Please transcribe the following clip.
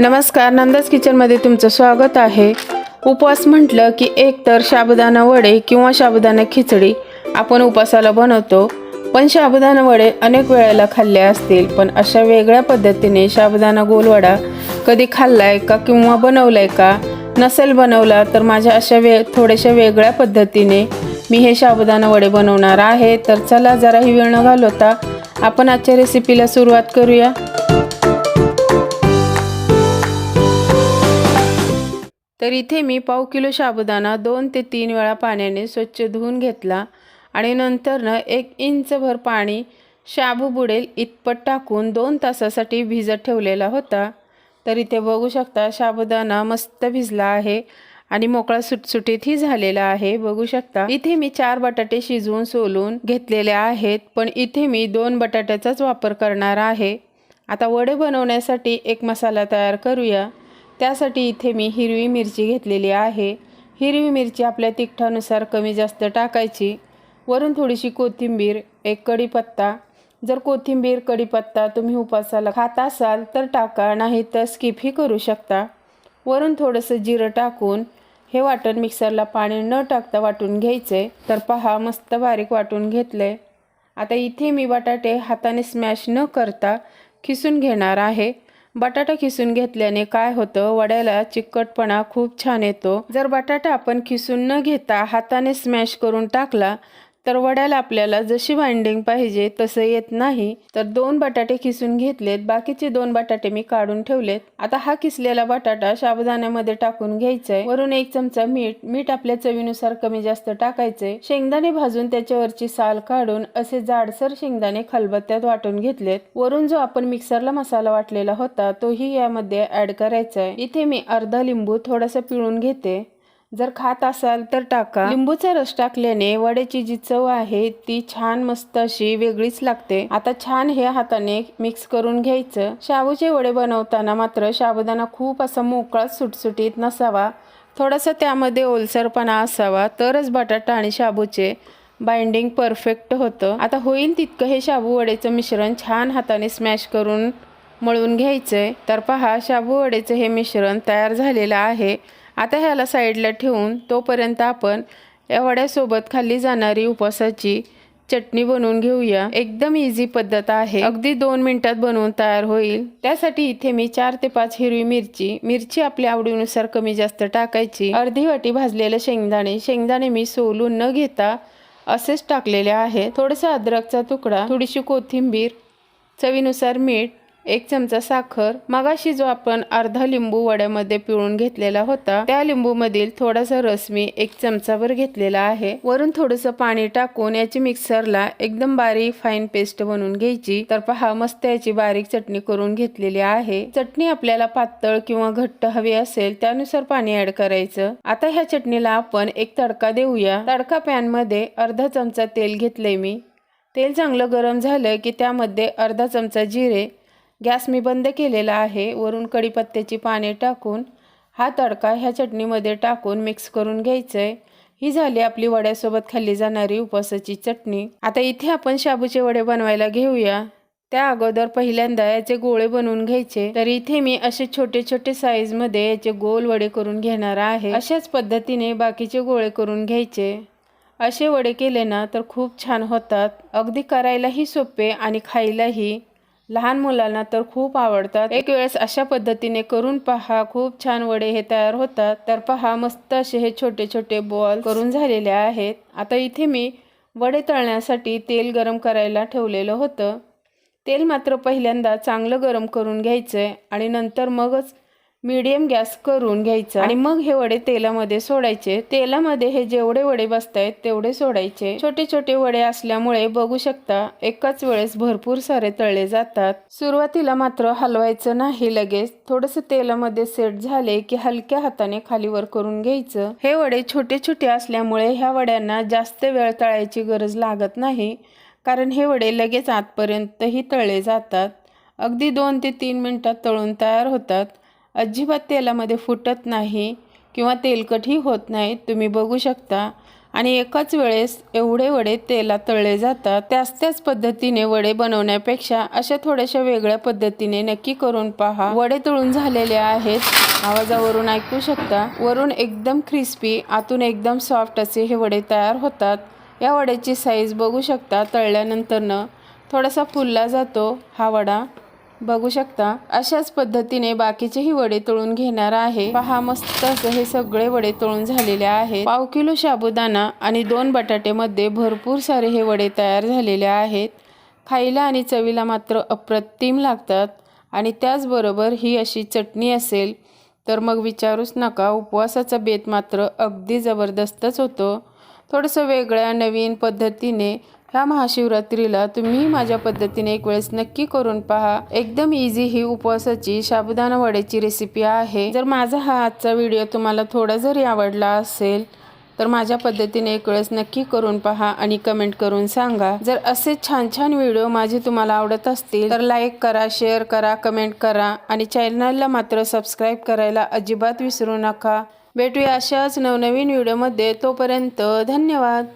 नमस्कार नंदाज किचनमध्ये तुमचं स्वागत आहे. उपवास म्हटलं की एक तर साबुदाणा वडे किंवा साबुदाणा खिचडी आपण उपवासाला बनवतो. पण साबुदाणा वडे अनेक वेळेला खाल्ले असतील पण अशा वेगळ्या पद्धतीने साबुदाणा गोलवडा कधी खाल्लाय का किंवा बनवलाय का नसेल बनवला तर माझ्या अशा वे थोड्याशा वेगळ्या पद्धतीने मी हे साबुदाणा वडे बनवणार आहे. तर चला जराही वेळ न घालवता आपण आजच्या रेसिपीला सुरुवात करूया. तर इथे मी पाव किलो साबुदाणा दोन ते तीन वेळा पाण्याने स्वच्छ धुवून घेतला आणि नंतरनं एक इंचभर पाणी शाबू बुडेल इतपत टाकून दोन तासासाठी भिजत ठेवलेला होता. तर इथे बघू शकता साबुदाणा मस्त भिजला आहे आणि मोकळा सुटसुटीतही झालेला आहे. बघू शकता इथे मी चार बटाटे शिजवून सोलून घेतलेले आहेत पण इथे मी दोन बटाट्याचाच वापर करणार आहे. आता वडे बनवण्यासाठी एक मसाला तयार करूया. त्यासाठी इथे मी हिरवी मिरची घेतलेली आहे. हिरवी मिरची आपल्या तिखटानुसार कमी जास्त टाकायची. वरून थोडीशी कोथिंबीर एक कढीपत्ता. जर कोथिंबीर कढीपत्ता तुम्ही उपासाला खात असाल तर टाका नाही तर स्किपही करू शकता. वरून थोडंसं जिरं टाकून हे वाटण मिक्सरला पाणी न टाकता वाटून घ्यायचे तर पहा मस्त बारीक वाटून घेतले आता इथे मी बटाटे हाताने स्मॅश न करता खिसून घेणार आहे. बटाटा खिसून घेतल्याने काय होतं? वड्याला चिकटपणा खूप छान येतो. जर बटाटा आपण खिसून न घेता हाताने स्मॅश करून टाकला तर वड्याला आपल्याला जशी बाइंडिंग पाहिजे तसं येत नाही. तर दोन बटाटे किसून घेतलेत. बाकीचे दोन बटाटे मी काढून ठेवलेत. आता हा किसलेला बटाटा साबुदाण्यामध्ये टाकून घ्यायचाय. वरून एक चमचा मीठ. मीठ आपल्या चवीनुसार कमी जास्त टाकायचे शेंगदाणे भाजून त्याच्यावरची साल काढून असे जाडसर शेंगदाणे खलबत्त्यात वाटून घेतलेत. वरून जो आपण मिक्सरला मसाला वाटलेला होता तोही यामध्ये ऍड करायचा आहे इथे मी अर्धा लिंबू थोडासा पिळून घेते. जर खात असाल तर टाका. लिंबूचा रस टाकल्याने वड्याची जी चव आहे ती छान मस्त अशी वेगळीच लागते. आता छान हे हाताने मिक्स करून घ्यायचं. शाबूचे वडे बनवताना मात्र शाबुदाना खूप असा मोकळा सुटसुटीत नसावा. थोडासा त्यामध्ये ओलसरपणा असावा तरच बटाटा आणि शाबूचे बाइंडिंग परफेक्ट होतं. आता होईल तितकं हे शाबू वडेचं मिश्रण छान हाताने स्मॅश करून मळून घ्यायचंय. तर पहा शाबू वडेचं हे मिश्रण तयार झालेलं आहे. आता ह्याला साईडला ठेवून तोपर्यंत आपण या वड्यासोबत खाल्ली जाणारी उपवासाची चटणी बनवून घेऊया. एकदम इझी पद्धत आहे. अगदी दोन मिनिटात बनवून तयार होईल. त्यासाठी इथे मी चार ते पाच हिरवी मिरची मिरची आपल्या आवडीनुसार कमी जास्त टाकायची. अर्धी वाटी भाजलेलं शेंगदाणे शेंगदाणे मी सोलून न घेता असेच टाकलेले आहे थोडंसं अद्रकचा तुकडा थोडीशी कोथिंबीर चवीनुसार मीठ एक चमचा साखर मगाशी जो आपण अर्धा लिंबू वड्यामध्ये पिळून घेतलेला होता त्या लिंबू मधील थोडासा रस मी एक चमचाभर घेतलेला आहे. वरून थोडंसं पाणी टाकून याची मिक्सरला एकदम बारीक फाईन पेस्ट बनवून घ्यायची. तर पहा मस्त याची बारीक चटणी करून घेतलेली आहे. चटणी आपल्याला पातळ किंवा घट्ट हवी असेल त्यानुसार पाणी ऍड करायचं. आता ह्या चटणीला आपण एक तडका देऊया. तडका पॅनमध्ये अर्धा चमचा तेल घेतलंय मी. तेल चांगलं गरम झालं की त्यामध्ये अर्धा चमचा जिरे गॅस मी बंद केलेला आहे वरून कढीपत्त्याची पाने टाकून हा तडका ह्या चटणीमध्ये टाकून मिक्स करून घ्यायचं आहे ही झाली आपली वड्यासोबत खाल्ली जाणारी उपवासाची चटणी. आता इथे आपण शाबूचे वडे बनवायला घेऊया. त्या अगोदर पहिल्यांदा याचे गोळे बनवून घ्यायचे. तर इथे मी असे छोटे छोटे साईजमध्ये याचे गोल वडे करून घेणार आहे. अशाच पद्धतीने बाकीचे गोळे करून घ्यायचे. असे वडे केले ना तर खूप छान होतात. अगदी करायलाही सोपे आणि खायलाही लहान मुलांना तर खूप आवडतात. एक वेळेस अशा पद्धतीने करून पहा खूप छान वडे हे तयार होतात. तर पहा मस्त असे हे छोटे छोटे बॉल करून झालेले आहेत. आता इथे मी वडे तळण्यासाठी तेल गरम करायला ठेवलेलं होतं. तेल मात्र पहिल्यांदा चांगलं गरम करून घ्यायचं आहे आणि नंतर मगच मीडियम गॅस करून घ्यायचा. आणि मग हे वडे तेलामध्ये सोडायचे. तेलामध्ये हे जेवढे वडे बसतायत तेवढे सोडायचे. छोटे छोटे वडे असल्यामुळे बघू शकता एकाच वेळेस भरपूर सारे तळले जातात. सुरुवातीला मात्र हलवायचं नाही लगेच. थोडस तेलामध्ये सेट झाले की हलक्या हाताने खालीवर करून घ्यायचं. हे वडे छोटे छोटे असल्यामुळे ह्या वड्यांना जास्त वेळ तळायची गरज लागत नाही कारण हे वडे लगेच आतपर्यंतही तळले जातात. अगदी दोन ते तीन मिनिटात तळून तयार होतात. अजिबात तेलामध्ये फुटत नाही किंवा तेलकटही होत नाही तुम्ही बघू शकता. आणि एकाच वेळेस एवढे वडे तेलात तळले जातात त्याच त्याच पद्धतीने वडे बनवण्यापेक्षा अशा थोड्याशा वेगळ्या पद्धतीने नक्की करून पहा. वडे तळून झालेले आहेत. आवाजावरून ऐकू शकता. वरून एकदम क्रिस्पी आतून एकदम सॉफ्ट असे हे वडे तयार होतात. या वड्याची साईज बघू शकता. तळल्यानंतरनं थोडासा फुलला जातो हा वडा. बघू शकता अशाच पद्धतीने बाकीचेही वडे तळून घेणार आहे. पहा मस्त असं हे सगळे वडे तळून झालेले आहेत. पाव किलो साबुदाणा आणि दोन बटाटेमध्ये भरपूर सारे हे वडे तयार झालेले आहेत. खायला आणि चवीला मात्र अप्रतिम लागतात आणि त्याचबरोबर ही अशी चटणी असेल तर मग विचारूच नका. उपवासाचा बेत मात्र अगदी जबरदस्तच होतो. थोडंसं वेगळ्या नवीन पद्धतीने ह्या महाशिवरात्रीला तुम्ही माझ्या पद्धतीने एक वेळेस नक्की करून पहा. एकदम इझी ही उपवासाची साबुदाणा वड्याची रेसिपी आहे. जर माझा हा आजचा व्हिडिओ तुम्हाला थोडा जरी आवडला असेल तर माझ्या पद्धतीने एक वेळेस नक्की करून पहा आणि कमेंट करून सांगा. जर असे छान छान व्हिडिओ माझे तुम्हाला आवडत असतील तर लाईक करा शेअर करा कमेंट करा आणि चॅनलला मात्र सबस्क्राईब करायला अजिबात विसरू नका. भेटूया अशाच नवनवीन व्हिडिओमध्ये तोपर्यंत धन्यवाद.